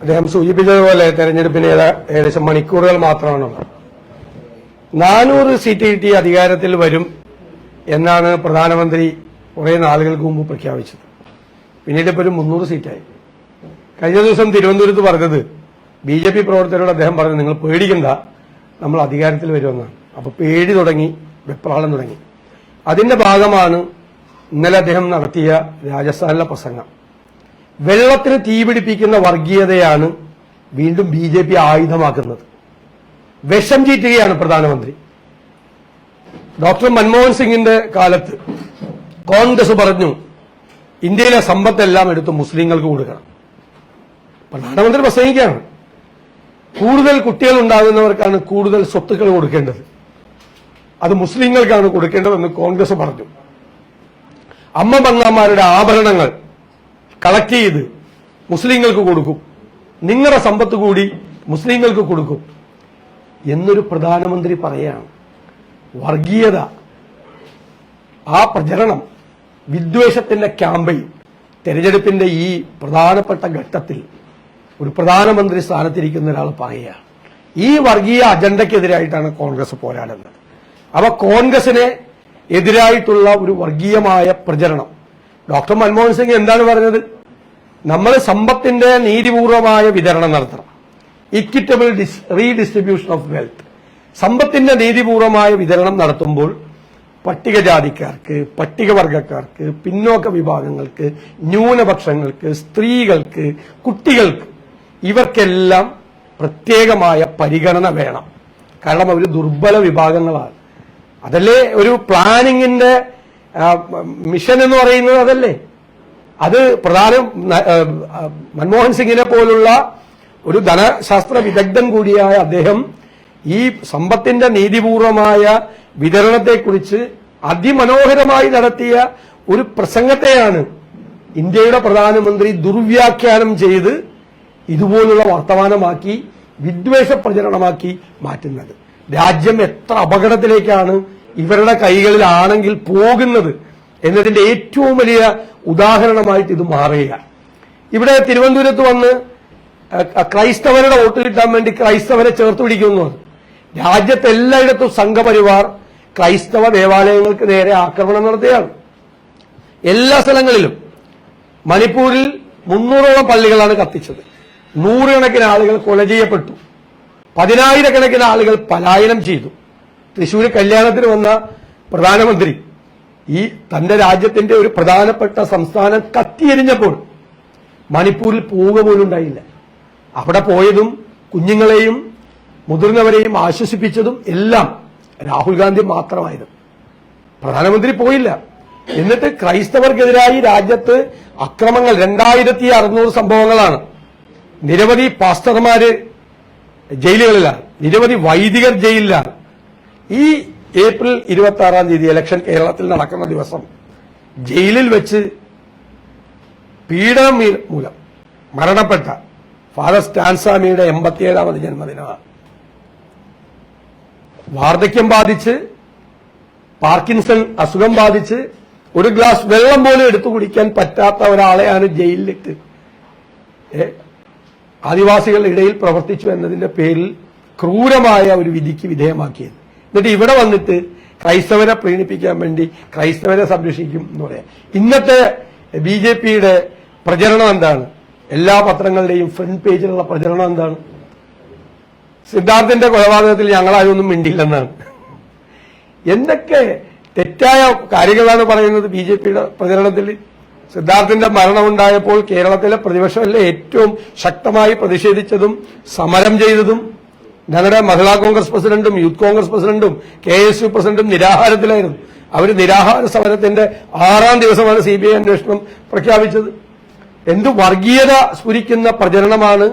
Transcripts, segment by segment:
അദ്ദേഹം സൂചിപ്പിച്ചതുപോലെ തെരഞ്ഞെടുപ്പിന് ഏകദേശം മണിക്കൂറുകൾ മാത്രമാണുള്ളത് നാനൂറ് സീറ്റ് കിട്ടി അധികാരത്തിൽ വരും എന്നാണ് പ്രധാനമന്ത്രി കുറെ നാളുകൾക്ക് മുമ്പ് പ്രഖ്യാപിച്ചത്. പിന്നീട് ഇപ്പോൾ ഒരു മുന്നൂറ് സീറ്റായി. കഴിഞ്ഞ ദിവസം തിരുവനന്തപുരത്ത് പറഞ്ഞത് ബി ജെ പി പ്രവർത്തകരോട് അദ്ദേഹം പറഞ്ഞു നിങ്ങൾ പേടിക്കണ്ട നമ്മൾ അധികാരത്തിൽ വരുമെന്നാണ്. അപ്പൊ പേടി തുടങ്ങി വെപ്രാളം തുടങ്ങി. അതിന്റെ ഭാഗമാണ് ഇന്നലെ അദ്ദേഹം നടത്തിയ രാജസ്ഥാനിലെ പ്രസംഗം. വെള്ളത്തിന് തീപിടിപ്പിക്കുന്ന വർഗീയതയാണ് വീണ്ടും ബി ജെ പി ആയുധമാക്കുന്നത്. വിഷം ചീറ്റുകയാണ് പ്രധാനമന്ത്രി. ഡോക്ടർ മൻമോഹൻ സിംഗിന്റെ കാലത്ത് കോൺഗ്രസ് പറഞ്ഞു ഇന്ത്യയിലെ സമ്പത്തെല്ലാം എടുത്ത് മുസ്ലിങ്ങൾക്ക് കൊടുക്കണം. പ്രധാനമന്ത്രി പ്രസംഗിക്കുകയാണ്. കൂടുതൽ കുട്ടികൾ ഉണ്ടാകുന്നവർക്കാണ് കൂടുതൽ സ്വത്തുക്കൾ കൊടുക്കേണ്ടത്. അത് മുസ്ലിങ്ങൾക്കാണ് കൊടുക്കേണ്ടതെന്ന് കോൺഗ്രസ് പറഞ്ഞു. അമ്മ പങ്ങാമാരുടെ ആഭരണങ്ങൾ കളക്ട് ചെയ്ത് മുസ്ലിങ്ങൾക്ക് കൊടുക്കും. നിങ്ങളുടെ സമ്പത്ത് കൂടി മുസ്ലിങ്ങൾക്ക് കൊടുക്കും. എന്നൊരു പ്രധാനമന്ത്രി പറയാണ്. വർഗീയത ആ പ്രചരണം വിദ്വേഷത്തിന്റെ ക്യാമ്പയിൻ തെരഞ്ഞെടുപ്പിന്റെ ഈ പ്രധാനപ്പെട്ട ഘട്ടത്തിൽ ഒരു പ്രധാനമന്ത്രി സ്ഥാനത്തിരിക്കുന്ന ഒരാൾ പറയുക ഈ വർഗീയ അജണ്ടയ്ക്കെതിരായിട്ടാണ് കോൺഗ്രസ് പോരാടുന്നത്. അപ്പൊ കോൺഗ്രസിനെ എതിരായിട്ടുള്ള ഒരു വർഗീയമായ പ്രചരണം ഡോക്ടർ മൻമോഹൻ സിംഗ് എന്താണ് പറഞ്ഞത്? നമ്മൾ സമ്പത്തിന്റെ നീതിപൂർവമായ വിതരണം നടത്തണം. ഇക്വിറ്റബിൾ റീഡിസ്ട്രിബ്യൂഷൻ ഓഫ് വെൽത്ത് സമ്പത്തിന്റെ നീതിപൂർവമായ വിതരണം നടത്തുമ്പോൾ പട്ടികജാതിക്കാർക്ക് പട്ടികവർഗക്കാർക്ക് പിന്നോക്ക വിഭാഗങ്ങൾക്ക് ന്യൂനപക്ഷങ്ങൾക്ക് സ്ത്രീകൾക്ക് കുട്ടികൾക്ക് ഇവർക്കെല്ലാം പ്രത്യേകമായ പരിഗണന വേണം. കാരണം അവർ ദുർബല വിഭാഗങ്ങളാണ്. അതല്ലേ ഒരു പ്ലാനിങ്ങിന്റെ മിഷൻ എന്ന് പറയുന്നത് അതല്ലേ? അത് പ്രധാനം മൻമോഹൻ സിംഗിനെ പോലുള്ള ഒരു ധനശാസ്ത്ര വിദഗ്ധൻ കൂടിയായ അദ്ദേഹം ഈ സമ്പത്തിന്റെ നീതിപൂർവമായ വിതരണത്തെക്കുറിച്ച് അതിമനോഹരമായി നടത്തിയ ഒരു പ്രസംഗത്തെയാണ് ഇന്ത്യയുടെ പ്രധാനമന്ത്രി ദുർവ്യാഖ്യാനം ചെയ്ത് ഇതുപോലുള്ള വർത്തമാനമാക്കി വിദ്വേഷ പ്രചരണമാക്കി മാറ്റുന്നത്. രാജ്യം എത്ര അപകടത്തിലേക്കാണ് ഇവരുടെ കൈകളിലാണെങ്കിൽ പോകുന്നത് എന്നതിന്റെ ഏറ്റവും വലിയ ഉദാഹരണമായിട്ട് ഇത് മാറുകയാണ്. ഇവിടെ തിരുവനന്തപുരത്ത് വന്ന് ക്രൈസ്തവരുടെ വോട്ട് കിട്ടാൻ വേണ്ടി ക്രൈസ്തവരെ ചേർത്ത് പിടിക്കുന്നു രാജ്യത്ത് എല്ലായിടത്തും സംഘപരിവാർ ക്രൈസ്തവ ദേവാലയങ്ങൾക്ക് നേരെ ആക്രമണം നടത്തുകയാണ്. എല്ലാ സ്ഥലങ്ങളിലും മണിപ്പൂരിൽ മുന്നൂറോളം പള്ളികളാണ് കത്തിച്ചത്. നൂറുകണക്കിന് ആളുകൾ കൊല ചെയ്യപ്പെട്ടു. പതിനായിരക്കണക്കിന് ആളുകൾ പലായനം ചെയ്തു. തൃശൂർ കല്യാണത്തിന് വന്ന പ്രധാനമന്ത്രി ഈ തന്റെ രാജ്യത്തിന്റെ ഒരു പ്രധാനപ്പെട്ട സംസ്ഥാനം കത്തിയെരിഞ്ഞപ്പോൾ മണിപ്പൂരിൽ പോവുക പോലും ഉണ്ടായില്ല. അവിടെ പോയതും കുഞ്ഞുങ്ങളെയും മുതിർന്നവരെയും ആശ്വസിപ്പിച്ചതും എല്ലാം രാഹുൽ ഗാന്ധി മാത്രമായിരുന്നു. പ്രധാനമന്ത്രി പോയില്ല. എന്നിട്ട് ക്രൈസ്തവർക്കെതിരായി രാജ്യത്ത് അക്രമങ്ങൾ രണ്ടായിരത്തി അറുന്നൂറ് സംഭവങ്ങളാണ്. നിരവധി പാസ്റ്റർമാര് ജയിലുകളിലാണ്. നിരവധി വൈദികർ ജയിലിലാണ്. ഈ ഏപ്രിൽ ഇരുപത്തി ആറാം തീയതി ഇലക്ഷൻ കേരളത്തിൽ നടക്കുന്ന ദിവസം ജയിലിൽ വെച്ച് പീഡനം മൂലം മരണപ്പെട്ട ഫാദർ സ്റ്റാൻസാമിയുടെ എൺപത്തിയേഴാമത് ജന്മദിനമാണ്. വാർദ്ധക്യം ബാധിച്ച് പാർക്കിൻസൺ അസുഖം ബാധിച്ച് ഒരു ഗ്ലാസ് വെള്ളം പോലും എടുത്തു കുടിക്കാൻ പറ്റാത്ത ഒരാളെയാണ് ജയിലിലിട്ട് ആദിവാസികളുടെ ഇടയിൽ പ്രവർത്തിച്ചു എന്നതിന്റെ പേരിൽ ക്രൂരമായ ഒരു വിധിക്ക് വിധേയമാക്കിയത്. എന്നിട്ട് ഇവിടെ വന്നിട്ട് ക്രൈസ്തവരെ പ്രീണിപ്പിക്കാൻ വേണ്ടി ക്രൈസ്തവരെ സംരക്ഷിക്കും എന്ന് പറയാം. ഇന്നത്തെ ബി ജെ പിയുടെ പ്രചരണം എന്താണ്? എല്ലാ പത്രങ്ങളുടെയും ഫ്രണ്ട് പേജിലുള്ള പ്രചരണം എന്താണ്? സിദ്ധാർത്ഥന്റെ കൊലപാതകത്തിൽ ഞങ്ങളായൊന്നും മിണ്ടില്ലെന്നാണ് എന്തൊക്കെ തെറ്റായ കാര്യങ്ങളാണ് പറയുന്നത് ബി ജെ പിയുടെ പ്രചരണത്തിൽ? സിദ്ധാർത്ഥിന്റെ മരണമുണ്ടായപ്പോൾ കേരളത്തിലെ പ്രതിപക്ഷമല്ല ഏറ്റവും ശക്തമായി പ്രതിഷേധിച്ചതും സമരം ചെയ്തതും ഞങ്ങളുടെ മഹിളാ കോൺഗ്രസ് പ്രസിഡന്റും യൂത്ത് കോൺഗ്രസ് പ്രസിഡന്റും കെ എസ് യു പ്രസിഡന്റും നിരാഹാരത്തിലായിരുന്നു. അവർ നിരാഹാര സമരത്തിന്റെ ആറാം ദിവസമാണ് സി ബി ഐ അന്വേഷണം പ്രഖ്യാപിച്ചത്. എന്ത് വർഗീയത സ്ഫുരിക്കുന്ന പ്രചരണമാണ്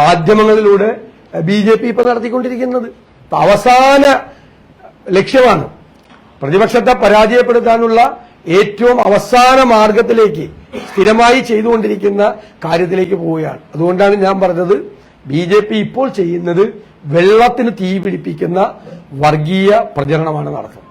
മാധ്യമങ്ങളിലൂടെ ബി ജെ പി ഇപ്പൊ നടത്തിക്കൊണ്ടിരിക്കുന്നത്. അവസാന ലക്ഷ്യമാണ് പ്രതിപക്ഷത്തെ പരാജയപ്പെടുത്താനുള്ള ഏറ്റവും അവസാന മാർഗത്തിലേക്ക് സ്ഥിരമായി ചെയ്തുകൊണ്ടിരിക്കുന്ന കാര്യത്തിലേക്ക് പോവുകയാണ്. അതുകൊണ്ടാണ് ഞാൻ പറഞ്ഞത് ബി ഇപ്പോൾ ചെയ്യുന്നത് വെള്ളത്തിന് തീ പിടിപ്പിക്കുന്ന വർഗീയ പ്രചരണമാണ് നടത്തുന്നത്.